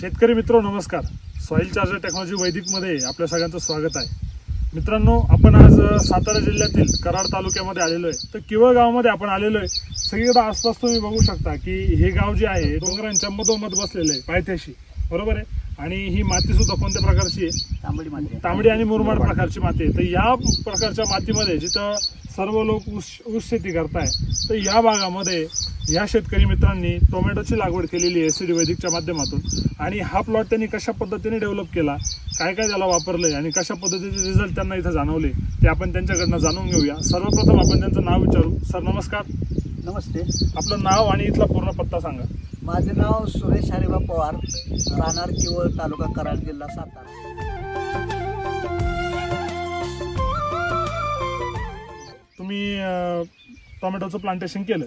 शेतकरी मित्र नमस्कार सॉईल चार्जर टेक्नॉलॉजी वैदिकमध्ये आपल्या सगळ्यांचं स्वागत आहे मित्रांनो आपण आज सातारा जिल्ह्यातील कराड तालुक्यामध्ये आलेलो आहे तर किवळ गावामध्ये आपण आलेलो आहे सगळीकडे आसपास तुम्ही बघू शकता की हे गाव जे आहे डोंगरांच्या मधोमध बसलेलं आहे पायथ्याशी बरोबर आहे आणि ही माती सुद्धा कोणत्या प्रकारची आहे तांबडी माती तांबडी आणि मुरमाड प्रकारची माती आहे तर या प्रकारच्या मातीमध्ये जिथं सर्व लोक ऊस ऊस शेती करताय तर या भागामध्ये या शेतकरी मित्रांनी टोमॅटोची लागवड केलेली आहे सी वैदिकच्या माध्यमातून. आणि हा प्लॉट त्यांनी कशा पद्धतीने डेव्हलप केला काय काय त्याला वापरलंय आणि कशा पद्धतीचे रिझल्ट त्यांना इथं जाणवले ते आपण त्यांच्याकडनं जाणून घेऊया. सर्वप्रथम आपण त्यांचं नाव विचारू. सर नमस्कार. नमस्ते. आपलं नाव आणि इथला पूर्ण पत्ता सांगा. माझे नाव सुरेश हरिबा पवार राहणार किवळ तालुका कराड जिल्हा सातारा. तुम्ही टोमॅटोचं प्लांटेशन केलं.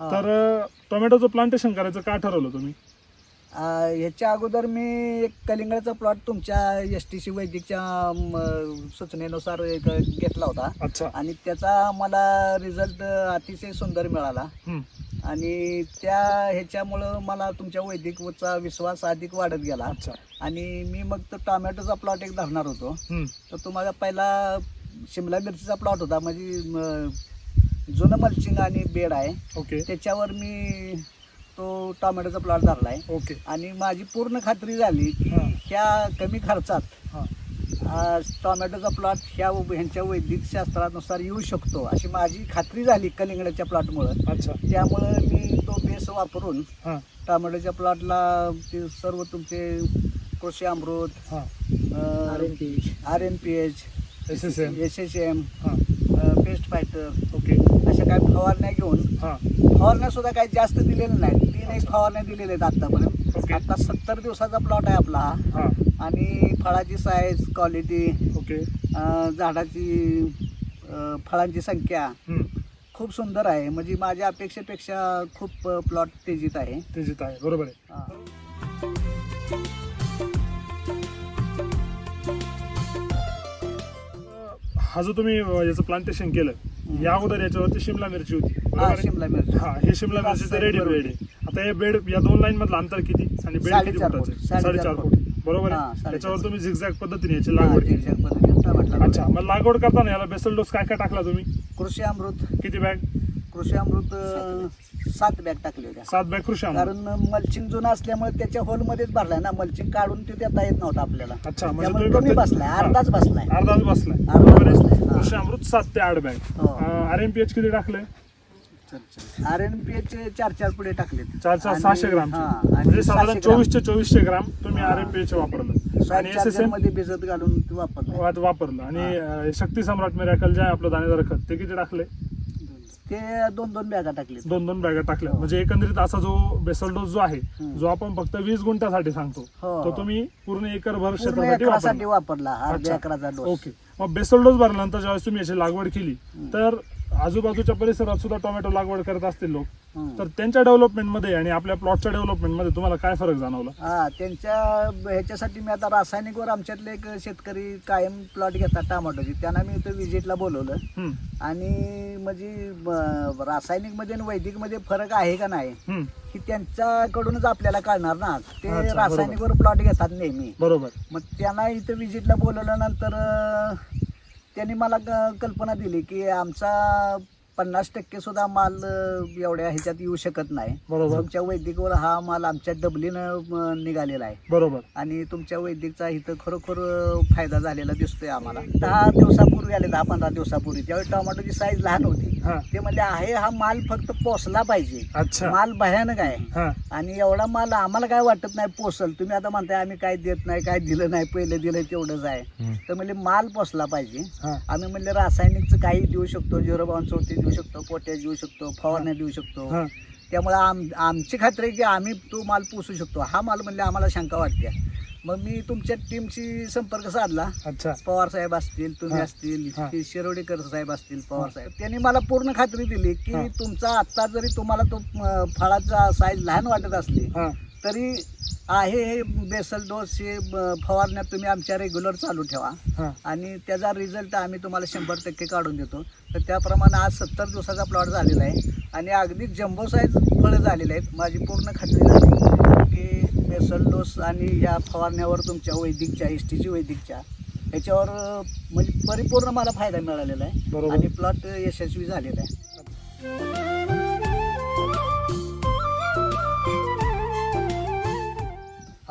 तर टोमॅटोचं प्लांटेशन करायचं का ठरवलं तुम्ही? ह्याच्या अगोदर मी एक कलिंगडाचा प्लॉट तुमच्या एस टी सी वैदिकच्या म, सूचनेनुसार एक घेतला होता. अच्छा. आणि त्याचा मला रिझल्ट अतिशय सुंदर मिळाला. हम्म. आणि त्या ह्याच्यामुळं मला तुमच्या वैदिकचा विश्वास अधिक वाढत गेला. अच्छा. आणि मी मग तो टोमॅटोचा प्लॉट एक धरणार होतो. हम्म. तर तुम्हाला पहिला शिमला मिरचीचा प्लॉट होता. म्हणजे म, जुनं मल्चिंग आणि बेड आहे. ओके. त्याच्यावर मी तो टोमॅटोचा प्लॉट धरलाय ओके. आणि माझी पूर्ण खात्री झाली की हा. ह्या कमी खर्चात हा. आ, टोमॅटोचा प्लॉट ह्या ह्यांच्या वैदिक शास्त्रानुसार येऊ शकतो अशी माझी खात्री झाली कलिंगडाच्या प्लॉटमुळं. अच्छा. त्यामुळं मी तो बेस वापरून हा. टोमॅटोच्या प्लॉटला ते सर्व तुमचे कृषी अमृत हा. R N P H S S M. S S M हा. पेस्ट फायटर ओके अशा काही फवारण्या घेऊन. हा. फवारण्या सुद्धा काही जास्त दिलेल्या नाहीत तीन एक फवारण्या दिलेल्या आहेत आतापर्यंत. आता सत्तर दिवसाचा प्लॉट आहे आपला. हा. आणि फळाची साईज क्वालिटी ओके झाडाची फळांची संख्या. खूप सुंदर आहे. म्हणजे माझ्या अपेक्षेपेक्षा खूप प्लॉट तेजीत आहे. तेजित आहे. बरोबर आहे. हा. जो तुम्ही अं, याचं प्लांटेशन केलं या अगोदर याच्यावरती शिमला मिरची होती बरोबर हा आहे? शिमला मिरची हा हे शिमला मिरचीचं रेडी बरोबर. बेड आहे आता हे बेड या दोन लाईन मधलं अंतर किती आणि बेड किती साडेचार फुटाचं फूट. साडेचार साडेचार फूट. फूट बरोबर हा, आहे साडेचार त्याच्यावर तुम्ही झिगझॅग पद्धतीने याची लागवड केली अच्छा. मग लागवड करताना याला बेसल डोस काय काय टाकला तुम्ही कृषी अमृत किती बॅग कृषी अमृत अं, सात बॅग. टाकले होत्या. सात बॅग कृषी अमृत. कारण मल्चिंग जुना असल्यामुळे त्याच्या होल मध्येच भरलाय ना. मल्चिंग काढून ते देता येत नव्हतं आपल्याला. अच्छा म्हणजे त्यामुळे तुम्ही कमी फक्त- बसलाय हा. अर्धाच बसलाय. अर्धाच बसलाय. अर्धा बसलाय, हा. कृषी अमृत सात ते आठ बॅग. हो. आर एम पी एच किती टाकले आर एन पी चे चार चार पुढे टाकलेत. चार चार आणि- सहाशे ग्राम. हा, म्हणजे आणि साधारण 600 ग्राम. चोवीसशे चोवीसशे ग्राम तुम्ही हा. आर एम पी एच वापरलं. आणि एस एस एममध्ये भिजत घालून ते वापरलं. वापरलं. आणि अं, शक्ती सम्राट मिरॅकल जे आहे आपलं दाणेदार खत ते किती टाकले ते दोन दोन बॅगा टाकले दोन दोन बॅगा टाकल्या हो. म्हणजे एकंदरीत असा जो बेसल डोस जो आहे हम्म. जो आपण फक्त वीस गुंठ्यासाठी सांगतो हो. तो तुम्ही पूर्ण एकर भर पूर्ण क्षेत्रासाठी एकरासाठी वापरला एकराचा डोस ओके मग बेसल डोस भरल्यानंतर ज्यावेळेस तुम्ही याची लागवड केली. तर आजूबाजूच्या परिसरात सुद्धा टोमॅटो लागवड करत असतील लोक. तर त्यांच्या डेव्हलपमेंटमध्ये आणि आपल्या प्लॉटच्या डेव्हलपमेंटमध्ये तुम्हाला काय फरक जाणवला? हा त्यांच्या ह्याच्यासाठी मी आता रासायनिकवर आमच्यातले एक शेतकरी कायम प्लॉट घेतात टमाटोची. त्यांना मी इथं व्हिजिटला बोलवलं. हम्म, आणि म्हणजे ब- रासायनिकमध्ये आणि वैदिकमध्ये फरक आहे का नाही हम्म, की त्यांच्याकडूनच आपल्याला कळणार ना. ते अच्छा, बरोबर. रासायनिकवर प्लॉट घेतात नेहमी. बरोबर. मग त्यांना इथं व्हिजिटला बोलवल्यानंतर अं, त्यांनी मला क- कल्पना दिली की आमचा पन्नास टक्के सुद्धा माल अं, एवढ्या ह्याच्यात येऊ शकत नाही. बरोबर. तुमच्या वैदिकवर हा माल आमच्या डबलीनं अं, निघालेला आहे. बरोबर. आणि तुमच्या वैदिकचा इथं खरोखर अं, फायदा झालेला दिसतोय आम्हाला. दहा दिवसापूर्वी आले दहा पंधरा दिवसापूर्वी. त्यावेळी टोमॅटोची साईज लहान होती. हा. ते म्हणले आहे हा माल फक्त पोचला पाहिजे. अच्छा. माल भयानक आहे. हा. आणि एवढा माल आम्हाला काय वाटत नाही पोचल तुम्ही आता म्हणताय आम्ही काय देत नाही काय दिलं नाही पहिलं दिलं तेवढंच आहे. तर म्हणजे माल पोचला पाहिजे. हा. आम्ही म्हणले रासायनिकचं काही देऊ शकतो झिरो चौथी देऊ शकतो पोटॅश देऊ शकतो फवारण्या देऊ शकतो. हा. त्यामुळे आम आमची खात्री आहे की आम्ही तो माल पोसू शकतो. हा माल म्हणले आम्हाला शंका वाटते. मग मी तुमच्या टीमशी संपर्क साधला. अच्छा. पवार साहेब असतील तुम्ही हा. असतील हा. हे शिरोडेकर साहेब असतील पवार साहेब. त्यांनी मला पूर्ण खात्री दिली की हा. तुमचा आत्ता जरी तुम्हाला तो अं, फळाचा साईज लहान वाटत असली हा. तरी आहे हे बेसल डोस हे ब- फवारण्यात तुम्ही आमच्या रेग्युलर चालू ठेवा. हा. आणि त्याचा रिझल्ट आम्ही तुम्हाला शंभर टक्के काढून देतो. तर त्याप्रमाणे आज सत्तर दिवसाचा प्लॉट झालेला आहे. आणि अगदी जम्बो साईज फळं झालेले आहेत. माझी पूर्ण खात्री झाली की बेसल डोस आणि या फवारण्यावर तुमच्या वैदिकच्या एस टीची वैदिकच्या ह्याच्यावर अं, म्हणजे परिपूर्ण मला फायदा मिळालेला आहे. बरोबर. आणि प्लॉट यशस्वी झालेला आहे.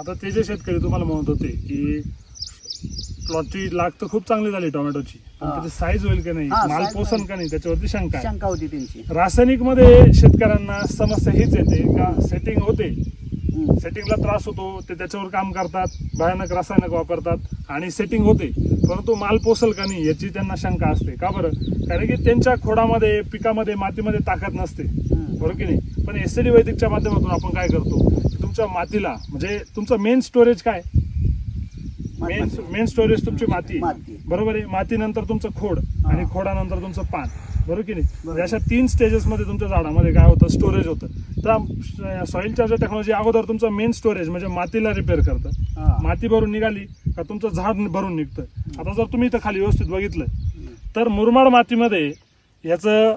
आता ते जे शेतकरी तुम्हाला म्हणत होते की प्लॉटची लाग तर खूप चांगली झाली टोमॅटोची. पण. त्याची साईज होईल का नाही? हा, माल size पोसन. का नाही? त्याच्यावरती शंका आहे. शंका होती त्यांची. रासायनिकमध्ये शेतकऱ्यांना समस्या हीच येते का सेटिंग होते. हम्म. सेटिंगला त्रास होतो ते त्याच्यावर काम करतात भयानक रासायनिक वापरतात आणि सेटिंग होते. परंतु माल पोसल का नाही याची त्यांना शंका असते. का बरं? कारण की त्यांच्या खोडामध्ये पिकामध्ये मातीमध्ये ताकद नसते. हम्म. बरोबर की नाही? पण एसडी वैदिकच्या माध्यमातून आपण काय करतो? तुमच्या मातीला म्हणजे तुमचं मेन स्टोरेज काय? मेन. मेन स्टोरेज तुमची माती. माती. बरोबर आहे? मातीनंतर तुमचं खोड. आणि खोडानंतर तुमचं पान. बरोबर की नाही. म्हणजे अशा तीन स्टेजेस मध्ये तुमच्या झाडामध्ये काय होतं? स्टोरेज होतं. तर सॉइल चार्जर टेक्नॉलॉजी अगोदर तुमचं मेन स्टोरेज म्हणजे मातीला रिपेअर करतं. हा. माती भरून निघाली का तुमचं झाड भरून निघतं? आता जर तुम्ही इथं खाली व्यवस्थित बघितलं तर मुरमाड मातीमध्ये याचं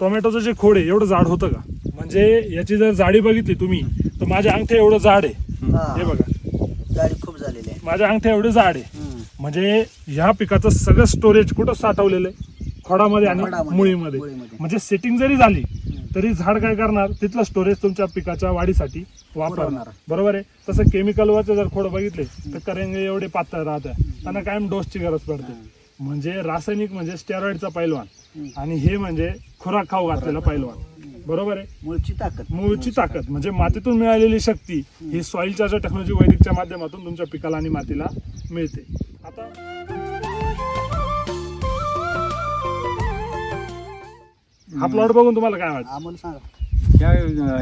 टोमॅटोचं जे खोड आहे एवढं जाड होतं का? म्हणजे याची जर जाडी बघितली तुम्ही तर माझ्या अंगठ्या एवढं जाड आहे. हा. बघा. गाडी खूप झालेली आहे. माझ्या अंगठ्या एवढे जाड आहे. हम्म. म्हणजे ह्या पिकाचं सगळं स्टोरेज कुठं साठवलेलं आहे? खोडामध्ये आणि खोडामध्ये, मुळीमध्ये. मुळीमध्ये. म्हणजे सेटिंग जरी झाली तरी झाड काय करणार? तिथलं स्टोरेज तुमच्या पिकाच्या वाढीसाठी वापरणार. पुरवणार. बरोबर आहे? तसं केमिकल वरचे जर खोड बघितले तर करंगे एवढे पातळ राहतात त्यांना कायम डोसची गरज पडते. म्हणजे रासायनिक म्हणजे स्टेरॉइडचा पैलवान. आणि हे म्हणजे खुराक खाऊ घातलेला पैलवान. बरोबर आहे? मूळची ताकद. मूळची ताकद. म्हणजे मातीतून मिळालेली शक्ती ही सॉइल चार्जर टेक्नॉलॉजी वैदिकच्या माध्यमातून तुमच्या पिकाला आणि मातीला मिळते. आता हा प्लॉट बघून तुम्हाला काय वाटतं? आम्हाला सांगा. ह्या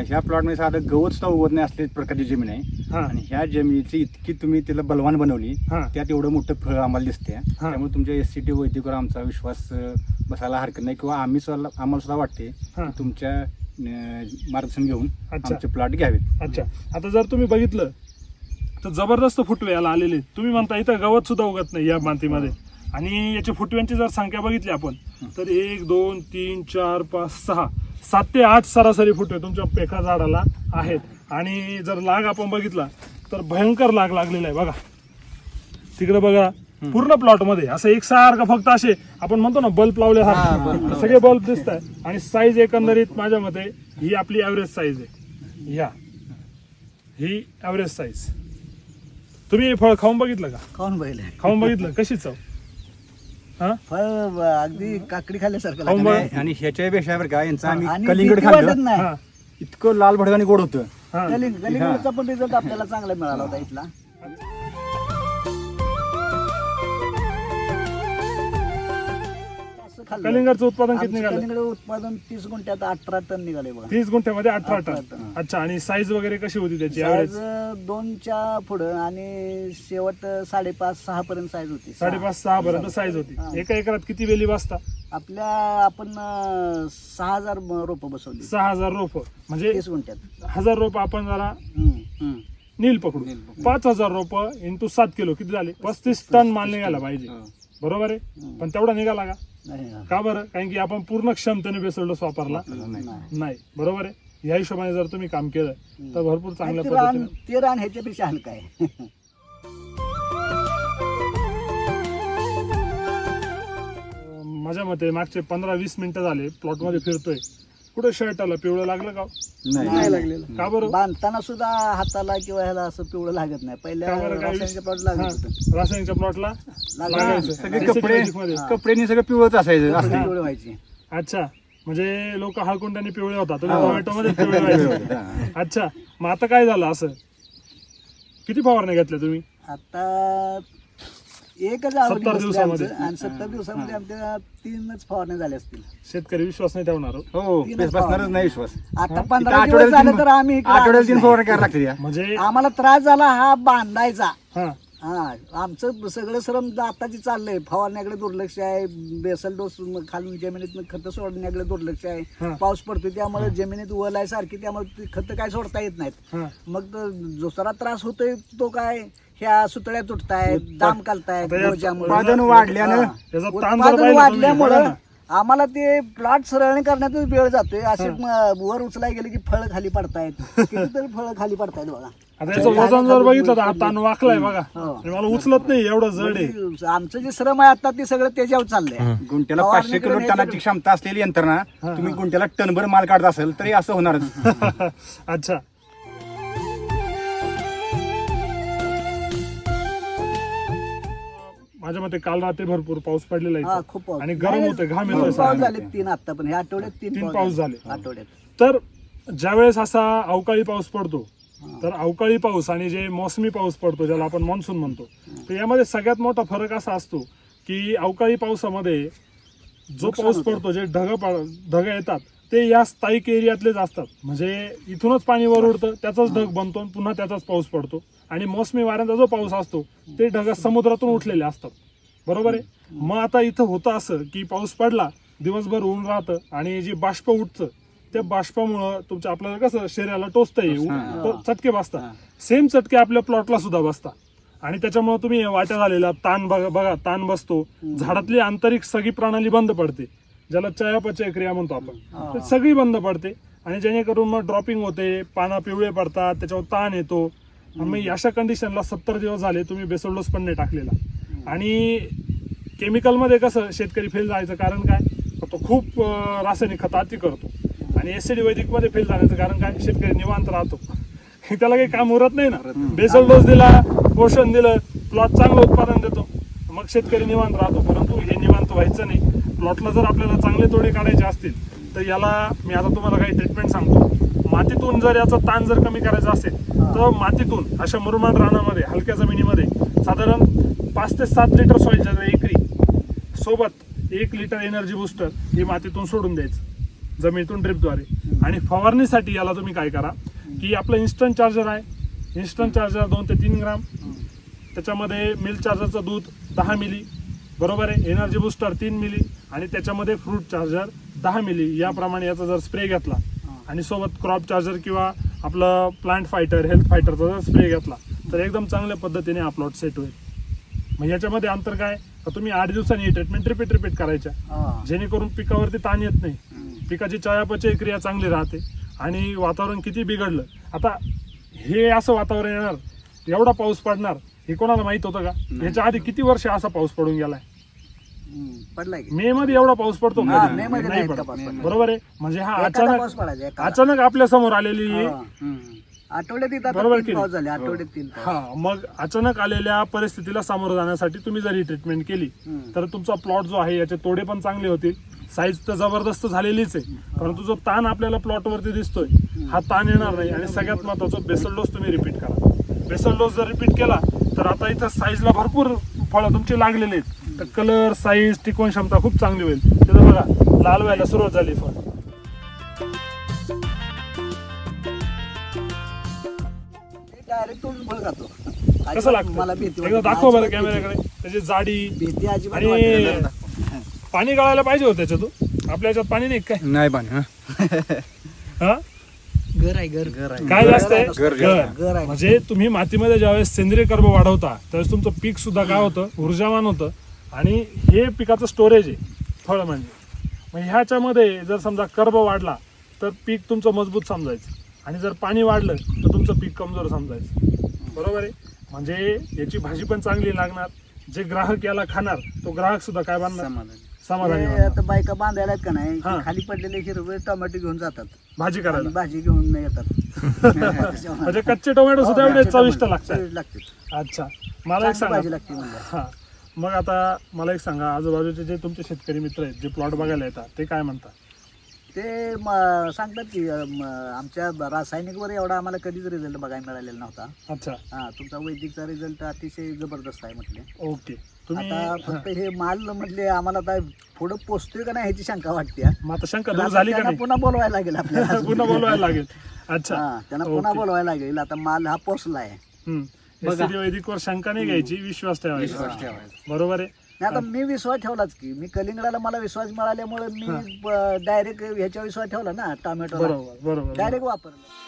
ह्या प्लॉटमध्ये साधं गवत सुद्धा उगवत नाही असले प्रकारची जमीन आहे. हा. आणि ह्या जमिनीची इतकी तुम्ही तिला बलवान बनवली हा. त्यात एवडं मोठं फळ आम्हाला दिसते त्यामुळे तुमच्या एस सी टी वैद्यकवर आमचा विश्वास अं, बसायला हरकत नाही किंवा आम्ही सुद्धा आम्हाला सुद्धा वाटते हा. की तुमच्या अं, मार्गदर्शन घेऊन अच्छा. आमचे प्लॉट घ्यावेत. अच्छा. आता जर तुम्ही बघितलं तर जबरदस्त फुटवे याला आलेले तुम्ही म्हणता इथं गवत सुद्धा उगत नाही या मातीमध्ये. आणि याच्या फुटव्यांची जर संख्या बघितली आपण तर एक दोन तीन चार पाच सहा. सात ते आठ सरासरी फुटवे तुमच्या एका झाडाला आहेत. आणि जर लाग आपण बघितला तर भयंकर लाग लागलेला आहे बघा. तिकडे बघा पूर्ण प्लॉटमध्ये असं एकसारखं फक्त असे आपण म्हणतो ना बल्ब लावल्यासारखे सगळे बल्ब दिसत आहे आणि साईज एकंदरीत माझ्या मते ही आपली ऍव्हरेज साईज आहे. या. ही ऍव्हरेज साईज तुम्ही हे फळ खाऊन बघितलं का? खाऊन बघितलं खाऊन बघितलं? कशी चव? हा? फळ अगदी काकडी खाल्ल्यासारखं. आणि ह्याच्यापेक्षा बरं का? यांचं आणि आम्ही कलिंगड भीती वाटत खाल्लं नाही. हा. इतकं लाल भडकाने गोड होतं. हा. कलिंग कलिंगडचा पण रिझल्ट आपल्याला चांगला मिळाला होता इथला. खाल्लं. कलिंगडचं उत्पादन किती आमचं निघालं? कलिंगड उत्पादन तीस गुंठ्यात अठरा टन निघाले बघा. तीस गुंठ्यामध्ये अठरा अठरा टन. टन. अच्छा आणि साईज वगैरे कशी होती त्याची साईज ऍव्हरेज दोनच्या पुढं आणि शेवट साडेपाच सहा पर्यंत साईज होती साडेपाच सहा. पर्यंत साईज होती. एका एकरात किती वेली वाजता आपल्या आपण अं, सहा हजार रोप बसवली. सहा हजार रोप. म्हणजे तीस गुंठ्यात. हजार रोप आपण जरा हम्म, हम्म. नील पकडू. पाच हजार रोप इंटू सात किलो. किती झाले? पस्तीस टन माल निघाला पाहिजे. बरोबर आहे? पण तेवढा निघाला का. का बरं? कारण की आपण पूर्ण क्षमतेने बेसोल्डोस वापरला नाही. नाही बरोबर आहे? या हिशोबाने जर तुम्ही काम केलं तर भरपूर चांगल्या पद्धतीने. ते रान ह्याच्यापेक्षा हलका आहे. माझ्या मते मागचे पंधरा वीस मिनिटं झाले प्लॉटमध्ये फिरतोय. कुठे शर्ट आलं? पिवळं लागलं का? नाही. लागलेलं. का बरं? बांधताना सुद्धा हाताला किंवा ह्याला असं पिवळं लागत नाही. पहिल्या का बरं? काय रासायनिकच्या प्लॉट लागत होतं. रासायनिकच्या प्लॉटला. लागायचं सगळे कपडे मध्ये. सगळं पिवळच असायचं. कपडे असं. पिवळे व्हायचे. अच्छा. म्हणजे लोक हळकुंड्याने पिवळे होता तुम्ही हा. टोमॅटो मध्ये पिवळे व्हायचे हा. अच्छा. मग आता काय झालं असं? किती फवारण्या घेतल्या तुम्ही? आता एकच सत्तर बसली दिवसामध्ये. आमचं आणि सत्तर दिवसामध्ये आमच्या तीनच फवारण्या झाल्या असतील. शेतकरी विश्वास नाही ठेवणार हो. हो तीनच बेस बसणारच. नाही विश्वास. आता इथं पंधरा दिवस आठवड्याला झाले तीन- तर आम्ही इकडे आठवड्याला आलोच तीन नाही. फवारण्या करायला लागते या. म्हणजे आम्हाला त्रास झाला हा बांधायचा. हा. हा. आमचं सगळं श्रम आताची चाललंय. फवारण्याकडे दुर्लक्ष आहे. बेसल डोस खालून जमिनीत खतं सोडण्याकडे दुर्लक्ष हा. आहे पाऊस पडतो त्यामुळे जमिनीत वल आहे सारखी त्यामुळे ती खतं काय सोडता येत नाहीत. हा. मग तो दुसरा त्रास होतोय तो काय? ह्या सुतळ्या तुटतायत दाम घालतायत आता या गोज्यामुळे. उत्पादन वाढल्यानं हा. याचा ताण जर उत्पादन पाहिला तुम्ही, वाढल्यामुळं बघा ना, आम्हाला ते प्लॉट सरळणी करण्यातच वेळ जातोय. असे म- वर उचलाय गेले की फळ खाली पडतायत. कितीतरी फळ खाली पडतायत बघा. आता याचं वजन जर बघितलं तर हा ताण वाकलाय बघा. हो. आणि मला उचलत नाही एवढं जड आहे. म्हणजे आमचं जे श्रम आहे आता ते सगळं त्याच्यावर चाललंय. गुंट्याला फवारणी पाचशे किलो करून हे टनाची क्षमता असलेली यंत्रणा तुम्ही गुंट्याला टनभर माल काढत असेल तरी असं होणारच. अच्छा. माझ्या मते काल रात्री भरपूर पाऊस पडलेला हा आहे खूप पाऊस. आणि गरम नाही, होतं घाम तीन पाऊस सगळ्यांना. झाले तीन आता पण. ह्या आठवड्यात तीन तीन पाऊस झाले. आठवड्यात. तर ज्यावेळेस असा अवकाळी पाऊस पडतो तर अवकाळी पाऊस आणि जे मोसमी पाऊस पडतो ज्याला आपण मान्सून म्हणतो तर यामध्ये सगळ्यात मोठा फरक असा असतो की अवकाळी पावसामध्ये जो नुकसान पाऊस होतं. पडतो जे ढग ढग येतात ते या स्थायिक एरियातलेच असतात. म्हणजे इथूनच पाणी वर उडतं त्याचाच ढग बनतो आणि पुन्हा त्याचाच पाऊस पडतो. आणि मोसमी वाऱ्यांचा जो पाऊस असतो ते ढग समुद्रातून उठलेले असतात. बरोबर आहे? मग आता इथं होतं असं की पाऊस पडला दिवसभर ऊन राहतं आणि जी बाष्प उठतं त्या बाष्पामुळं तुमच्या आपल्याला कसं शरीराला टोचतं हा. तो चटके बसतात. सेम चटके आपल्या प्लॉटला सुद्धा बसतात. आणि त्याच्यामुळे तुम्ही वाट्या झालेला ताण बघा बघा ताण बसतो. झाडातली आंतरिक सगळी प्रणाली बंद पडते. ज्याला चयापचय क्रिया म्हणतो आपण. सगळी बंद पडते. आणि जेणेकरून मग ड्रॉपिंग होते पानं पिवळे पडतात त्याच्यावर ताण येतो. मग अशा कंडिशनला सत्तर दिवस झाले तुम्ही बेसोडोस पण नाही टाकलेला. आणि केमिकलमध्ये कसं शेतकरी फेल जायचं कारण काय? तो खूप रासायनिक खत अति करतो. आणि एसडी वैदिकमध्ये फेल जाण्याचं कारण काय? शेतकरी निवांत राहतो. त्याला काही काम उरत नाही ना. बेसल डोस दिला पोषण दिलं प्लॉट चांगलं उत्पादन देतो. मग शेतकरी निवांत राहतो. परंतु हे निवांत व्हायचं नाही. प्लॉटला जर आपल्याला चांगले तोडे काढायचे असतील तर याला मी आता तुम्हाला काही ट्रीटमेंट सांगतो. मातीतून जर याचा ताण जर कमी करायचा असेल तर मातीतून अशा मुरमाड रानामध्ये हलक्या जमिनीमध्ये साधारण पाच ते सात लिटर सॉइल जर एकरी सोबत एक लिटर एनर्जी बुस्टर हे मातीतून सोडून द्यायचं जमिनीतून ड्रिपद्वारे आणि फवारणीसाठी याला तुम्ही काय करा की आपलं इन्स्टंट चार्जर आहे. इन्स्टंट चार्जर दोन ते तीन ग्राम त्याच्यामध्ये मिल्क चार्जरचं दूध दहा मिली बरोबर आहे? एनर्जी बुस्टर तीन मिली आणि त्याच्यामध्ये फ्रूट चार्जर दहा मिली याप्रमाणे याचा जर स्प्रे घेतला आणि सोबत क्रॉप चार्जर किंवा आपलं प्लांट फायटर हेल्थ फायटरचा जर स्प्रे घेतला तर एकदम चांगल्या पद्धतीने हा प्लॉट सेट होईल. मग याच्यामध्ये अंतर काय? तुम्ही आठ दिवसांनी ट्रीटमेंट रिपीट रिपीट करायच्या. जेणेकरून पिकावरती ताण येत नाही. पिकाची चयापचय क्रिया चांगली राहते आणि वातावरण किती बिघडलं. आता हे असं वातावरण येणार एवढा पाऊस पडणार हे कोणाला माहीत होतं का? याच्या आधी किती वर्ष असा पाऊस पडून गेलाय? पडलाय की मे मध्ये एवढा पाऊस पडतो हा, का? मे मध्ये नाही नाही पडत. इतका पाऊस पडला. बरोबर आहे म्हणजे हा एखादा पाऊस अचानक पडायचा एखादा. अचानक आपल्यासमोर आलेली ही हा. आठवड्यात इथं बरोबर आता की तीन नाही? पाऊस झाले आठवड्यात तीन पाऊस हा मग अचानक आलेल्या परिस्थितीला सामोरं जाण्यासाठी तुम्ही जर ही ट्रीटमेंट केली हम्म. तर तुमचा प्लॉट जो आहे याचे तोडे पण चांगले होतील साईज तर जबरदस्त झालेलीच आहे परंतु जो ताण आपल्याला प्लॉट वरती दिसतोय हा ताण येणार नाही आणि सगळ्यात महत्वाचं बेसल डोस तुम्ही रिपीट करा बेसल डोस जर रिपीट केला तर आता इथं साईजला भरपूर फळं तुमचे लागलेले आहेत तर कलर साईज टिकवण क्षमता खूप चांगली होईल. तिथं बघा लाल व्हायला सुरुवात झाली फळ. डायरेक्ट तोडून फळ खातो. कसं अजिबात लागतं? मला भीती एकदा वाटत दाखव बरं. कॅमेऱ्याकडे त्याची जाडी भीती अजिबात आणि वाटत नाही. पाणी गळायला पाहिजे होतं त्याच्यातून आपल्या याच्यात पाणी नाही काय? नाही पाणी हा. हा? घर आहे घर. घर आहे. काय जास्त आहे? घर- घर. घर आहे. म्हणजे तुम्ही मातीमध्ये ज्यावेळेस सेंद्रिय कर्ब वाढवता त्यावेळेस तुमचं पीक सुद्धा काय होतं? ऊर्जावान होतं. आणि हे पिकाचं स्टोरेज आहे फळ म्हणजे. मग ह्याच्यामध्ये जर समजा कर्ब वाढला तर पीक तुमचं मजबूत समजायचं. आणि जर पाणी वाढलं तर तुमचं पीक कमजोर समजायचं. बरोबर आहे? म्हणजे याची भाजी पण चांगली लागणार. जे ग्राहक याला खाणार तो ग्राहक सुद्धा काय बांधणार समाधानी. आता बायका बांधायला आहेत का नाही? हा. खाली पडलेले हिरवे टोमॅटो घेऊन जातात. भाजी आणि करायला भाजी घेऊन येतात. म्हणजे कच्चे टोमॅटो सुद्धा एवढे चविष्ट लागतात. लागतात. अच्छा. मला एक चांगली सांगा. भाजी लागते म्हणजे हा. मग आता मला एक सांगा आजूबाजूचे जे तुमचे शेतकरी मित्र आहेत जे प्लॉट बघायला येतात ते काय म्हणतात? ते म- सांगतात की म, आमच्या रासायनिकवर एवढा आम्हाला कधीच रिझल्ट बघायला मिळालेला नव्हता. अच्छा. हा तुमचा वैदिकचा रिझल्ट अतिशय जबरदस्त आहे म्हटले. ओके. तुम्ही आता फक्त हे माल म्हटले आम्हाला आता पुढे पोचतोय का नाही ह्याची शंका वाटते मग आता शंका दूर झाली का त्यांना नाही? पुन्हा बोलवायला लागेल आपल्याला. पुन्हा बोलवायला लागेल. अच्छा. हा त्यांना पुन्हा ओके. बोलवायला लागेल आता माल हा पोचलाय. हम्म. बघा. SCD वैदिकवर शंका नाही घ्यायची विश्वास ठेवायचा विश्वास ठेवायचा. बरोबर आहे नाही आता मी विश्वास ठेवलाच की मी कलिंगडाला मला विश्वास मिळाल्यामुळे मी डायरेक्ट ह्याच्या विश्वास ठेवला ना टोमॅटो बरोबर. डायरेक्ट वापरलं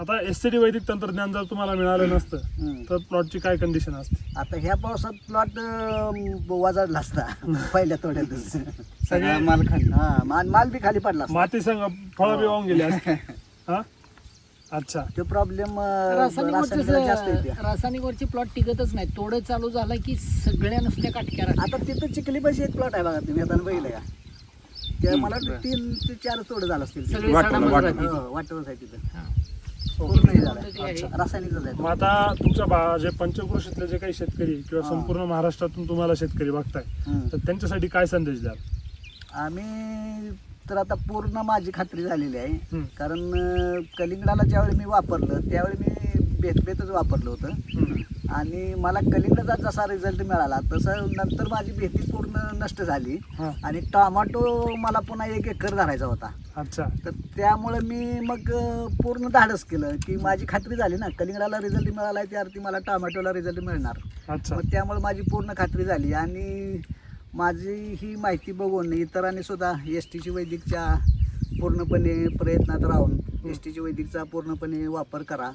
आता एससीडी वैदिक तंत्रज्ञान जर तुम्हाला मिळालं नसतं हम्म. तर प्लॉटची काय कंडिशन असते आता ह्या पावसात प्लॉट वाजडला असता पहिल्या तोड्यातच सगळे माल खाली हा माल बी खाली पडला असता. माती संग फळं बी वाहून गेली असते हा अच्छा तो प्रॉब्लेम रासायनिक रासायनिक जास्त येते वरचे- रासायनिक वरचे प्लॉट टिकतच नाही तोडं चालू झालं की सगळ्या नुसत्या काटक्या राहतात. आता तिथं चिखली पैसे एक प्लॉट आहे बघा तुम्ही आता बघितलं का त्या मला वाटतं तीन ते चार तोडे झालं असतील ते. सगळे वाटोळं, सडामध्ये वाटोळं. राहतील. हो, वाटतच आहे तिथं. पूर्ण हे. रासायनिक मग आता तुमच्या बा जे पंचक्रोशीतले जे काही शेतकरी किंवा हा. संपूर्ण महाराष्ट्रातून तुम्हाला शेतकरी बघताय हम्म. तर त्यांच्यासाठी काय संदेश द्याल आम्ही तर आता पूर्ण माझी खात्री झालेली आहे. हम्म. कारण अं, कलिंगडाला ज्यावेळी मी वापरलं त्यावेळी मी बेतबेतच वापरलं होतं. आणि मला कलिंगडाचा जसा रिझल्ट मिळाला तसं नंतर माझी भीती पूर्ण नष्ट झाली. हा. आणि टोमॅटो मला पुन्हा एक एकर धरायचा होता. अच्छा. तर त्यामुळे मी मग अं, पूर्ण धाडस केलं की माझी खात्री झाली ना कलिंगडाला रिझल्ट मिळाला त्या अर्थी मला टोमॅटोला रिझल्ट मिळणार. अच्छा. मग त्यामुळे माझी पूर्ण खात्री झाली. आणि माझी ही माहिती बघून इतरांनी सुद्धा एस टीची वैदिकच्या पूर्णपणे प्रयत्नात राहून एस टीची वैदिकचा पूर्णपणे वापर करा.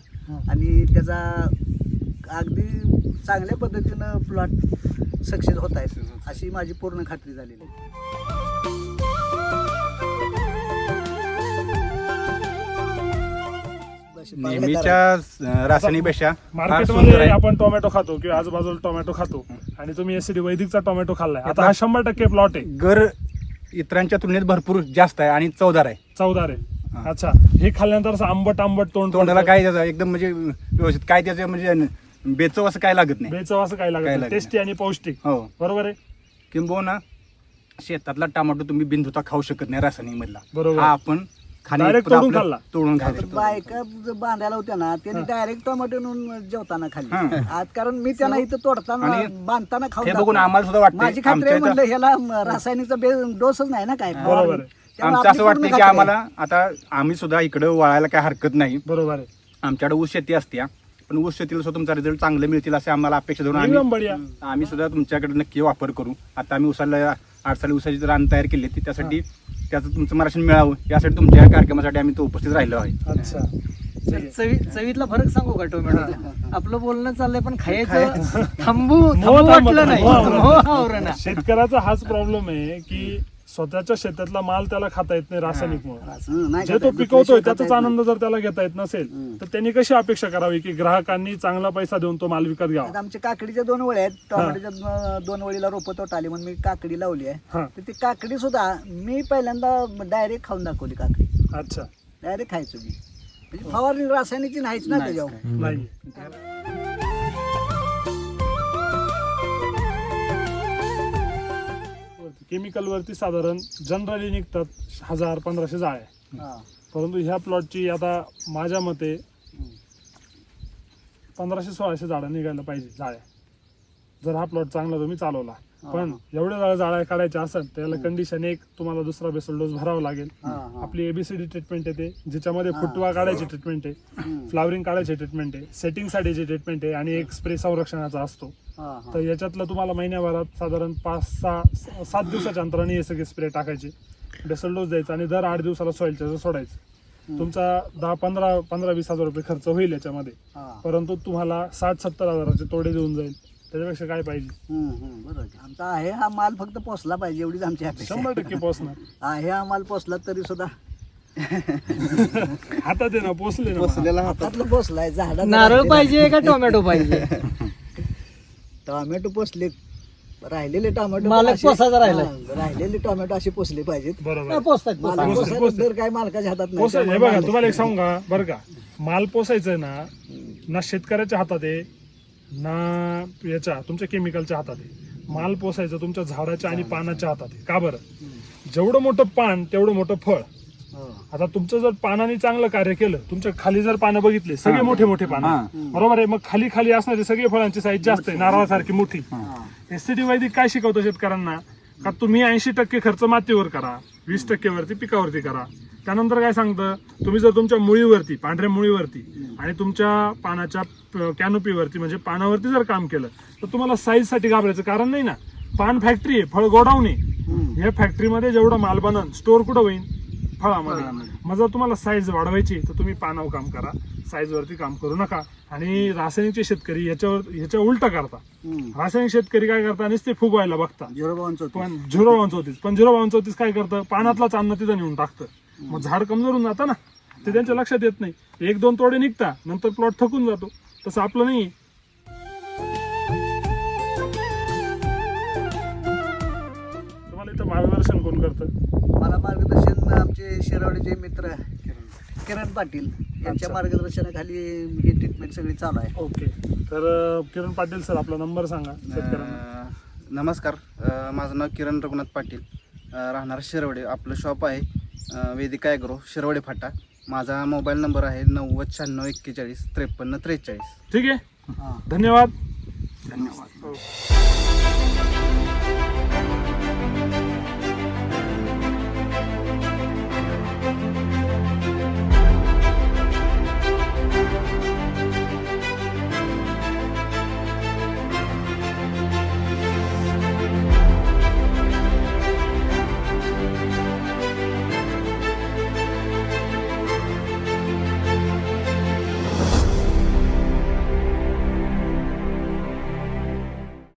आणि त्याचा अगदी चांगल्या पद्धतीनं प्लॉट सक्सेस होत आहे अशी माझी पूर्ण खात्री झालेली आहे. नेहमीच्या रासायनिकपेक्षा मार्केटमध्ये आपण टोमॅटो खातो किंवा आजूबाजूला टोमॅटो खातो आणि तुम्ही एसडी वैदिकचा टोमॅटो खाल्लाय. आता हा शंभर टक्के प्लॉट आहे. गर इतरांच्या तुलनेत भरपूर जास्त आहे आणि चवदार आहे. चौदार आहे. अच्छा. हे खाल्ल्यानंतर असं आंबट आंबट तोंड तोंडाला. काय त्याचं एकदम म्हणजे व्यवस्थित काय त्याचं म्हणजे बेचव असं काय लागत नाही. बेचव असं काय लागत टेस्टी आणि पौष्टिक. हो. बरोबर आहे? किंबहुना शेतातला टमाटो तुम्ही बिनधुता खाऊ शकत नाही रासायनिक मधला बरोबर. हा आपण Direct आपलं तोडून खाल्ला. तोडून खाल्ला. बायका ज- बांधायला होत्या ना त्यांनी डायरेक्ट टोमॅटो नेऊन जेवताना खाल्ली. हं. आज कारण मी त्यांना इथं तोडताना आणि बांधताना खाऊन हे बघून. आम्हाला सुद्धा वाटतंय, माझी खात्री आहे आमच्या म्हणलं ह्याला रासायनिकचा बे- डोसच नाही ना काय. बरोबर आहे. त्यामुळे आमचं आपली असं पूर्ण वाटतं की खात्री आहे. आम्हाला आता आम्ही सुद्धा इकडं वळायला काय हरकत नाही. बरोबर आहे. आमच्याकडे ऊस शेती असते पण ऊस शेतीला सुद्धा तुमचा रिझल्ट चांगले मिळतील असे आम्हाला अपेक्षा धरून एकदम आम्ही बढिया. आम्ही सुद्धा तुमच्याकडे नक्की वापर करू. आता आम्ही उसाला आठ साली उसाची रान तयार केली ती त्यासाठी त्याचं तुमचं मराठी मिळावं यासाठी तुमच्या या कार्यक्रमासाठी आम्ही तो उपस्थित राहिलो आहे अच्छा. चवी चवीतला फरक सांगू का टोमॅटो आपलं बोलणं चाललंय पण खायचं थांबू थांबू वाटलं नाही. आवरणा. शेतकऱ्याचा हाच प्रॉब्लेम आहे की स्वतःच्या शेतातला माल त्याला खाता येत नाही रासायनिक मुळे हं, नाही जे तो. पिकवतोय त्याचाच येत आनंद जर त्याला घेता येत नसेल. तर त्यांनी कशी अपेक्षा करावी की ग्राहकांनी चांगला पैसा देऊन तो माल विकत नाही. घ्यावा आमच्या काकडीच्या दोन वळी आहेत. टोमॅटोच्या दो- दोन वळीला रोपं तोट आली म्हणून मी काकडी लावली आहे. हा. तर ती काकडी सुद्धा मी पहिल्यांदा डायरेक्ट खाऊन दाखवली काकडी. अच्छा. डायरेक्ट खायचो मी. म्हणजे फवारणी रासायनिकची नाहीच ना त्याच्यावर. नाही. वरती साधारण जनरली निघतात हजार पंधराशे जाळ्या हा. परंतु ह्या प्लॉटची आता माझ्या मते. पंधराशे सोळाशे झाडं निघायला पाहिजे जाळ्या जर हा प्लॉट चांगला तुम्ही चालवला पण एवढ्या जाळ्या काढायच्या असेल त्याला कंडिशन एक तुम्हाला दुसरा बेसल डोस भरावा लागेल. आपली एबीसीडी ट्रीटमेंट येते ज्याच्यामध्ये. फुटवा काढायची ट्रीटमेंट आहे. फ्लावरिंग काढायची ट्रीटमेंट आहे सेटिंग साठीची ट्रीटमेंट आहे आणि एक स्प्रे संरक्षणाचा असतो. तर याच्यातलं तुम्हाला महिन्याभरात साधारण पाच सहा सात दिवसाच्या अंतराने हे सगळे स्प्रे टाकायचे. बेसल डोस द्यायचा आणि दर आठ दिवसाला सॉइल चार्जर सोडायचं. तुमचा दहा पंधरा पंधरा वीस हजार रुपये खर्च होईल याच्यामध्ये. हा. परंतु तुम्हाला साठ सत्तर हजाराचे तोडे देऊन जाईल. त्याच्यापेक्षा काय पाहिजे? हं, हं, बरोबर. आहे. आमचा आहे हा माल फक्त पोचला पाहिजे एवढीच आमची अपेक्षा. शंभर टक्के पोचणार. आहे हा माल पोचला तरी सुद्धा. हातात आहे ना पोचले ना. हातातलं पोचलाय झाडा नारळ पाहिजे का टोमॅटो पाहिजे? टोमॅटो पोचले राहिलेले टोमॅटो मालक असे- पोसायचा. हा, राहिलेले टोमॅटो असे पोचले पाहिजेत. बरोबर. नाही, पोचतात पोचतात. मला पोचले, पोसायला पोचले. दर काय मालकाच्या हातात नाही पोसायचं हे त्यामुळे बघा मालक- तुम्हाला एक सांगू का? बरं का? माल पोसायचं ना ना शेतकऱ्याच्या हातात आहे ना याच्या तुमच्या केमिकलच्या हातात आहे. माल पोसायचं तुमच्या झाडाच्या आणि पानाच्या हातात आहे. का बरं? जेवढं मोठं पान तेवढं मोठं फळ. आता तुमचं जर पानाने चांगलं कार्य केलं तुमच्या खाली जर पानं बघितले सगळे मोठे मोठे पानं. हा. बरोबर आहे मग खाली खाली असणारी सगळी फळांची साईज जास्त आहे नारळासारखी मोठी. एससीडी वैदिक काय शिकवतो शेतकऱ्यांना? का तुम्ही ऐंशी टक्के खर्च मातीवर करा वीस टक्के वरती पिकावरती करा. त्यानंतर काय सांगतं? तुम्ही जर तुमच्या मुळीवरती पांढऱ्या मुळीवरती आणि तुमच्या पानाच्या कॅनोपीवरती म्हणजे पानावरती जर काम केलं तर तुम्हाला साईजसाठी घाबरायचं कारण नाही ना. पान फॅक्टरी आहे फळ गोडाऊन आहे. या फॅक्टरीमध्ये जेवढा माल बनन स्टोअर कुठं होईल फळामध्ये. मग जर तुम्हाला साईज वाढवायची तर तुम्ही पानावर काम करा. साईज वरती काम करू नका. आणि रासायनिकचे शेतकरी याच्यावर ह्याच्या उलट करता. रासायनिक शेतकरी काय करता? नुसते फुगवायला बघता. झिरो बावन चौतीस. पण झिरो बावन चौतीस. पण झिरो बावन चौतीस काय करतं? पानातलाच अन्न तिथं नेऊन टाकतं. मग झाड कमजोरून जातं ना. ते त्यांच्या लक्षात येत नाही. एक दोन तोडे निघता. नंतर प्लॉट थकून जातो. तसं आपलं नाही इथं मार्गदर्शन कोण करतं. मला मार्गदर्शन आमचे शिरवडीचे मित्र किरण. पाटील यांच्या अच्छा. मार्गदर्शनाखाली ही ट्रीटमेंट सगळी चालू आहे. ओके. तर अं, किरण पाटील सर आपला नंबर सांगा शेतकऱ्यांना. अ, नमस्कार. अ, माझं नाव किरण रघुनाथ पाटील. अ, राहणार शिरवडे. आपलं शॉप आहे अ, वेदिका ॲग्रो शिरवडे फाटा. माझा मोबाईल नंबर आहे नव्वद शहाण्णव एक्केचाळीस त्रेपन्न त्रेचाळीस. ठीक आहे? हां. धन्यवाद. धन्यवाद. हो.